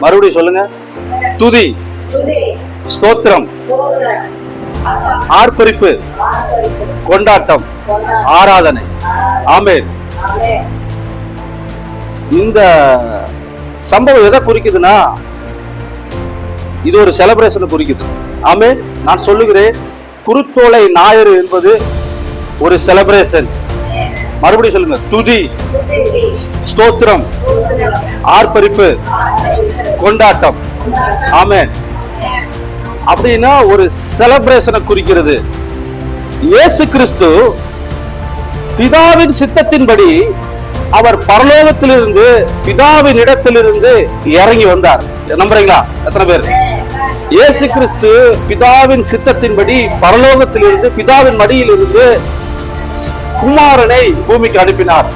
மறுபடியும் சொல்லுங்க. துதி. துதி. ஸ்தோத்திரம். ஆர்ப்பரிப்பு. கொண்டாட்டம். ஆராதனை. ஆமென். இந்த சம்பவம் எதை குறிக்குதுன்னா இது ஒரு செலிப்ரேஷனை குறிக்குது. ஆமே நான் சொல்லுகிறேன் குருத்தோலை ஞாயிறு என்பது ஒரு செலிப்ரேஷன் மறுபடியும் சொல்லுங்க துதி. துதி. ஸ்தோத்திரம். ஆர்ப்பரிப்பு. கொண்டாட்டம். ஆமேன். அப்படின்னா ஒரு செலிப்ரேஷனை குறிக்கிறது. இயேசு கிறிஸ்து பிதாவின் சித்தத்தின்படி அவர் பரலோகத்திலிருந்து பிதாவின் இடத்திலிருந்து இறங்கி வந்தார். நம்புறீங்களா? எத்தனை பேர்? இயேசு கிறிஸ்து பிதாவின் சித்தத்தின்படி பரலோகத்திலிருந்து பிதாவின் மடியிலிருந்து குமாரனை பூமிக்கு அனுப்பினார்.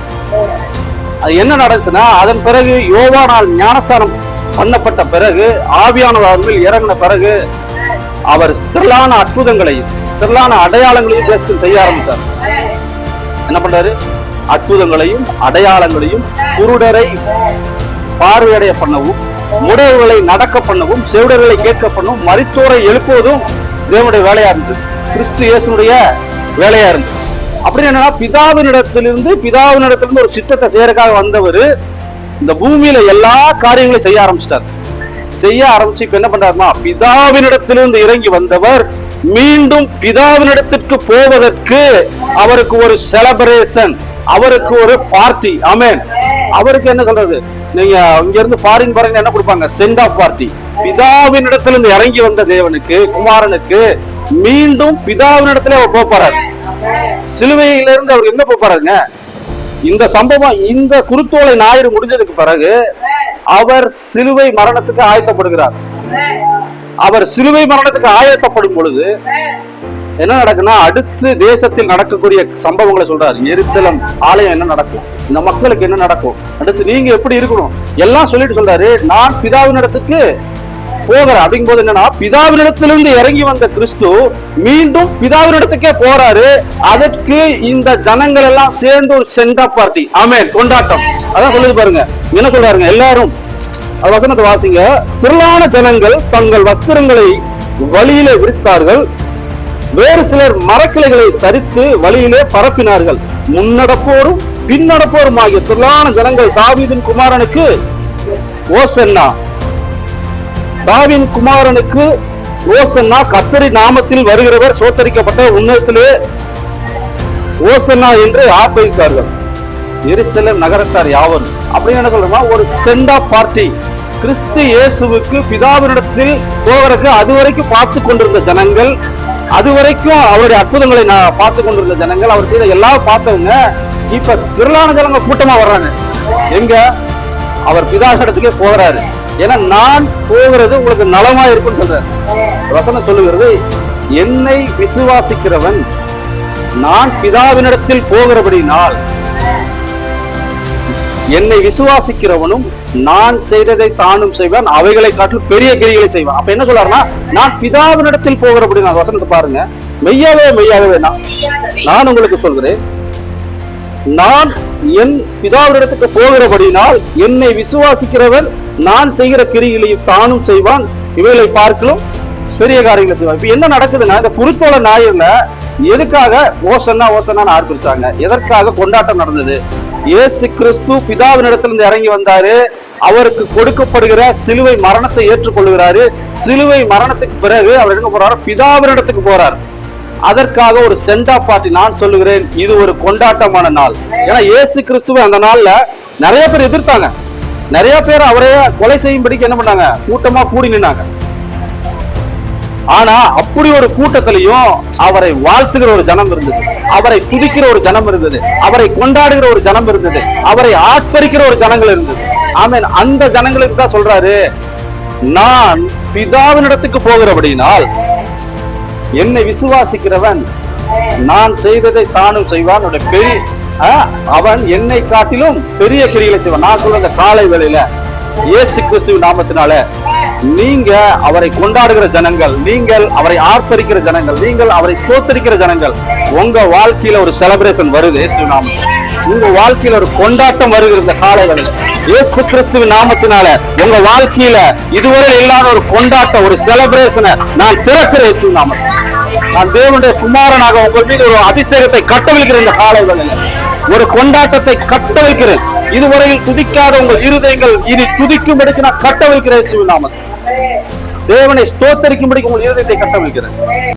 அது என்ன நடந்துச்சுன்னா அதன் பிறகு யோவானால் ஞானஸ்தானம் பண்ணப்பட்ட பிறகு ஆவியானவர் மேல் இறங்கின பிறகு அவர் திரளான அற்புதங்களையும் திரளான அடையாளங்களையும் தேசத்தில் செய்ய ஆரம்பித்தார். என்ன பண்றாரு? அற்புதங்களையும் அடையாளங்களையும் குருடரை பார்வையடைய பண்ணவும் முடர்களை நடக்க பண்ணவும் செவிடர்களை கேட்க பண்ணவும் மருத்துவரை எழுப்புவதும் தேவனுடைய வேலையா இருந்தது. கிறிஸ்து இயேசுனுடைய வேலையா இருந்தது. அப்படின்னு என்னன்னா பிதாவினிடத்திலிருந்து பிதாவினிடத்திலிருந்து ஒரு சித்தத்தை செய்யறதுக்காக வந்தவர் இந்த பூமியில எல்லா காரியங்களையும் செய்ய ஆரம்பிச்சிட்டார். செய்ய ஆரம்பிச்சு இப்ப என்ன பண்றாருமா பிதாவினிடத்திலிருந்து இறங்கி வந்தவர் மீண்டும் பிதாவினிடத்திற்கு போவதற்கு அவருக்கு ஒரு செலப்ரேஷன் அவருக்கு ஒரு பார்ட்டி ஆமென் அவருக்கு என்ன சொல்றது? நீங்க இங்க இருந்து ஃபாரின் பாருங்க என்ன கொடுப்பாங்க? சென்ட் ஆஃப் பார்ட்டி பிதாவின் இடத்திலிருந்து இறங்கி வந்த தேவனுக்கு குமாரனுக்கு மீண்டும் பிதாவின் இடத்துல அவர் போக போறாரு. சிலுவையில இருந்து அவர் என்ன போக போறாருங்க? இந்த சம்பவம் இந்த குருத்தோலை ஞாயிறு முடிஞ்சதுக்கு பிறகு அவர் சிலுவை மரணத்துக்கு ஆயத்தப்படுகிறார். அவர் சிலுவை மரணத்துக்கு ஆயத்தப்படும் பொழுது என்ன நடக்குன்னா அடுத்து தேசத்தில் நடக்கக்கூடிய சம்பவங்களை சொல்றாரு. எரிசலம் ஆலயம் என்ன நடக்கும்? இந்த மக்களுக்கு என்ன நடக்கும்? அடுத்து நீங்க எப்படி இருக்கணும்? எல்லாம் சொல்லிட்டு சொல்றாரு. நான் பிதாவின் இடத்துக்கு போகிறேன் அப்படிங்கும்போது என்னன்னா பிதாவினிடத்திலிருந்து இறங்கி வந்த கிறிஸ்து மீண்டும் பிதாவினிடத்துக்கே போறாரு. அதற்கு இந்த ஜனங்கள் எல்லாம் சேர்ந்து ஒரு சென்ட் பார்ட்டி ஆமே கொண்டாட்டம். அதான் சொல்லுது பாருங்க. என்ன சொல்றாருங்க? எல்லாரும் வசனத்தை வாசிங்க. திரளான ஜனங்கள் தங்கள் வஸ்திரங்களை வழியிலே விரித்தார்கள். வேறு சிலர் மரக்கிளைகளை தரித்து வழியிலே பரப்பினார்கள். முன்னடப்போரும் பின்னடப்போரும் ஆகிய திரளான ஜனங்கள் தாவீதின் குமாரனுக்கு ஓசன்னா. தாவின் குமாரனுக்கு ஓசன்னா கத்தரி நாமத்தில் வருகிறவர் சோத்தரிக்கப்பட்ட உன்னதத்திலே ஓசன்னா என்று ஆர்ப்பரித்தார்கள். எருசலேம் நகரத்தார் யாவரும். அப்படின்னு என்ன சொல்றோமா ஒரு செண்டா பார்ட்டி கிறிஸ்து இயேசுவுக்கு பிதாவினிடத்தில் போவதற்கு அதுவரைக்கும் பார்த்து கொண்டிருந்த ஜனங்கள் அதுவரைக்கும் அவருடைய அற்புதங்களை நான் பார்த்து கொண்டிருந்த ஜனங்கள் அவர் செய்த எல்லாம் பார்த்தவங்க இப்ப திரளான ஜனங்க கூட்டமா வர்றாங்க. எங்க? அவர் பிதாவிடத்துக்கே போகிறாரு. ஏன்னா நான் போகிறது உங்களுக்கு நலமா இருக்கும்னு சொல்றாரு. வசனம் சொல்லுகிறது என்னை விசுவாசிக்கிறவன் நான் பிதாவினிடத்தில் போகிறபடினால் என்னை விசுவாசிக்கிறவனும் நான் செய்ததை தானும் செய்வேன். அவைகளை காட்டிலும் பெரிய கிரிகளை செய்வான். அப்ப என்ன சொல்றாருன்னா நான் பிதாவினிடத்தில் போகிறபடி நான் வசனத்தை பாருங்க. மெய்யாவே மெய்யாகவே நான் நான் உங்களுக்கு சொல்கிறேன். நான் என் பிதாவினிடத்துக்கு போகிறபடினால் என்னை விசுவாசிக்கிறவன் நான் செய்கிற கிரிகளையும் தானும் செய்வான். இவைகளை பார்க்கலும் பெரிய காரியங்களை செய்வான். இப்ப என்ன நடக்குதுன்னா இந்த குறிக்கோள ஞாயிறுல எதுக்காக ஓசன்னா ஓசன்னான்னு ஆர்ப்பிச்சாங்க எதற்காக கொண்டாட்டம் நடந்தது? இயேசு கிறிஸ்து பிதாவினிடத்திலிருந்து இறங்கி வந்தாரு. அவருக்கு கொடுக்கப்படுகிற சிலுவை மரணத்தை ஏற்றுக்கொள்கிறாரு. சிலுவை மரணத்துக்கு பிறகு அவர் எங்க போறாரு பிதாவினிடத்துக்கு போறார். அதற்காக ஒரு சென்டா பார்ட்டி நான் சொல்லுகிறேன். இது ஒரு கொண்டாட்டமான நாள். ஏன்னா இயேசு கிறிஸ்துவை அந்த நாள்ல நிறைய பேர் எதிர்த்தாங்க. நிறைய பேர் அவரைய கொலை செய்யும்படிக்கு என்ன பண்ணாங்க? கூட்டமா கூடி நின்னாங்க. ஆனா அப்படி ஒரு கூட்டத்திலையும் அவரை வாழ்த்துகிற ஒரு ஜனம் இருந்தது. அவரை துதிக்கிற ஒரு ஜனம் இருந்தது. அவரை கொண்டாடுகிற ஒரு ஜனம் இருந்தது. அவரை ஆட்பரிக்கிற ஒரு ஜனங்கள் இருந்தது. ஆமீன். அந்த ஜனங்களுக்கு தான் சொல்றாரு நான் பிதாவினிடத்துக்கு போகிறபடினால் என்னை விசுவாசிக்கிறவன் நான் செய்ததை தானும் செய்வான். பெரிய அவன் என்னை காட்டிலும் பெரிய கிரிகளை செய்வான். நான் சொல்ற அந்த காலை வேளையில இயேசு கிறிஸ்துவ நாமத்தினால நீங்க அவரை கொண்டாடுகிற ஜனங்கள் நீங்கள் அவரை ஆர்ப்பரிக்கிற ஜனங்கள் நீங்கள் அவரை சோத்தரிக்கிற ஜனங்கள் உங்க வாழ்க்கையில ஒரு செலிப்ரேஷன் வருது இயேசு நாமத்தில். உங்க வாழ்க்கையில ஒரு கொண்டாட்டம் வருகிற இந்த காலை வேளையில. இயேசு கிறிஸ்துவின் நாமத்தினால உங்க வாழ்க்கையில இதுவரை இல்லாத ஒரு கொண்டாட்டம் ஒரு செலிப்ரேஷனை நான் திறக்கிறேன் இயேசு நாமத்தில். நான் தேவனுடைய குமாரனாக உங்கள் மீது ஒரு அதிசயத்தை கட்டவிழ்கிற இந்த காலை வேளையில. ஒரு கொண்டாட்டத்தை கட்ட வைக்கிறேன் இதுவரையில் துதிக்காத உங்கள் இருதயங்கள் இனி துதிக்கும்படிக்கு நான் கட்ட வைக்கிறேன் சிவநாமன் தேவனை ஸ்தோத்தரிக்கும்படிக்கு உங்கள் இருதயத்தை கட்டவிழ்கிறேன்